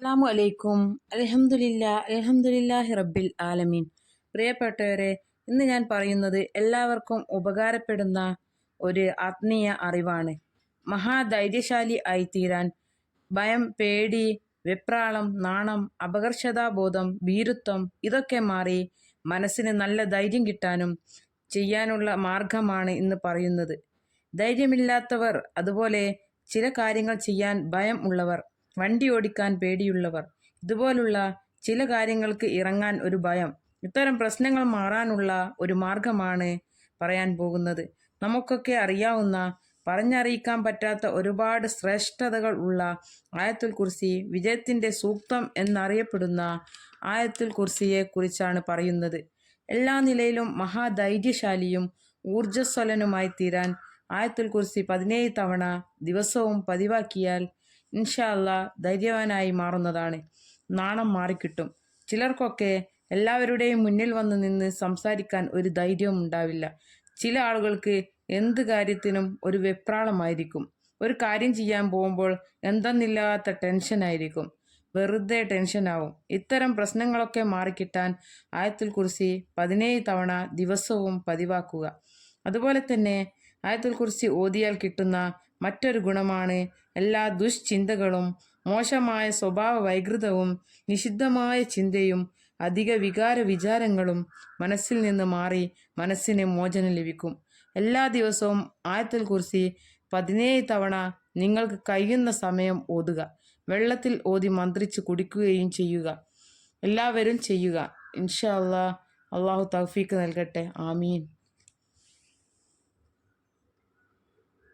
അസ്സാം അലൈക്കും. അലഹമുല്ല അലഹമുല്ലാഹി റബ്ബിൽ ആലമീൻ. പ്രിയപ്പെട്ടവരെ ഇന്ന് ഞാൻ പറയുന്നത് എല്ലാവർക്കും ഉപകാരപ്പെടുന്ന ഒരു ആത്മീയ അറിവാണ്. മഹാധൈര്യശാലി ആയിത്തീരാൻ ഭയം പേടി വെപ്രാളം നാണം അപകർഷതാബോധം ഭീരുത്വം ഇതൊക്കെ മാറി മനസ്സിന് നല്ല ധൈര്യം കിട്ടാനും ചെയ്യാനുള്ള മാർഗമാണ് ഇന്ന് പറയുന്നത്. ധൈര്യമില്ലാത്തവർ അതുപോലെ ചില കാര്യങ്ങൾ ചെയ്യാൻ ഭയം ഉള്ളവർ വണ്ടി ഓടിക്കാൻ പേടിയുള്ളവർ. ഇതുപോലുള്ള ചില കാര്യങ്ങൾക്ക് ഇറങ്ങാൻ ഒരു ഭയം. ഇത്തരം പ്രശ്നങ്ങൾ മാറാനുള്ള ഒരു മാർഗമാണ് പറയാൻ പോകുന്നത്. നമുക്കൊക്കെ അറിയാവുന്ന പറഞ്ഞറിയിക്കാൻ പറ്റാത്ത ഒരുപാട് ശ്രേഷ്ഠതകൾ ഉള്ള ആയത്തുൽ കുർസി വിജയത്തിന്റെ സൂക്തം എന്നറിയപ്പെടുന്ന ആയത്തുൽ കുർസിയെ കുറിച്ചാണ് പറയുന്നത്. എല്ലാ നിലയിലും മഹാധൈര്യശാലിയും ഊർജസ്വലനുമായി തീരാൻ ആയത്തുൽ കുർസി പതിനേഴ് തവണ ദിവസവും പതിവാക്കിയാൽ ഇൻഷാല്ല ധൈര്യവാനായി മാറുന്നതാണ്. നാണം മാറിക്കിട്ടും. ചിലർക്കൊക്കെ എല്ലാവരുടെയും മുന്നിൽ വന്ന് നിന്ന് സംസാരിക്കാൻ ഒരു ധൈര്യവും ഉണ്ടാവില്ല. ചില ആളുകൾക്ക് എന്ത് കാര്യത്തിനും ഒരു വെപ്രാളമായിരിക്കും. ഒരു കാര്യം ചെയ്യാൻ പോകുമ്പോൾ എന്തെന്നില്ലാത്ത ടെൻഷനായിരിക്കും. വെറുതെ ടെൻഷനാവും. ഇത്തരം പ്രശ്നങ്ങളൊക്കെ മാറിക്കിട്ടാൻ ആയത്തിൽ കുറിസി പതിനേഴ് തവണ ദിവസവും പതിവാക്കുക. അതുപോലെ തന്നെ ആയത്തിൽ കുറിസി ഓതിയാൽ കിട്ടുന്ന മറ്റൊരു ഗുണമാണ്. എല്ലാ ദുശ്ചിന്തകളും മോശമായ സ്വഭാവ വൈകൃതവും നിഷിദ്ധമായ ചിന്തയും അധിക വികാര വിചാരങ്ങളും മനസ്സിൽ നിന്ന് മാറി മനസ്സിന് മോചനം ലഭിക്കും. എല്ലാ ദിവസവും ആയത്തിൽ കുറിച്ച് പതിനേഴ് തവണ നിങ്ങൾക്ക് കഴിയുന്ന സമയം ഓതുക. വെള്ളത്തിൽ ഓതി മന്ത്രിച്ച് കുടിക്കുകയും ചെയ്യുക. എല്ലാവരും ചെയ്യുക. ഇൻഷാ അള്ളാഹ് അള്ളാഹു തൗഫീക്ക് നൽകട്ടെ. ആമീൻ.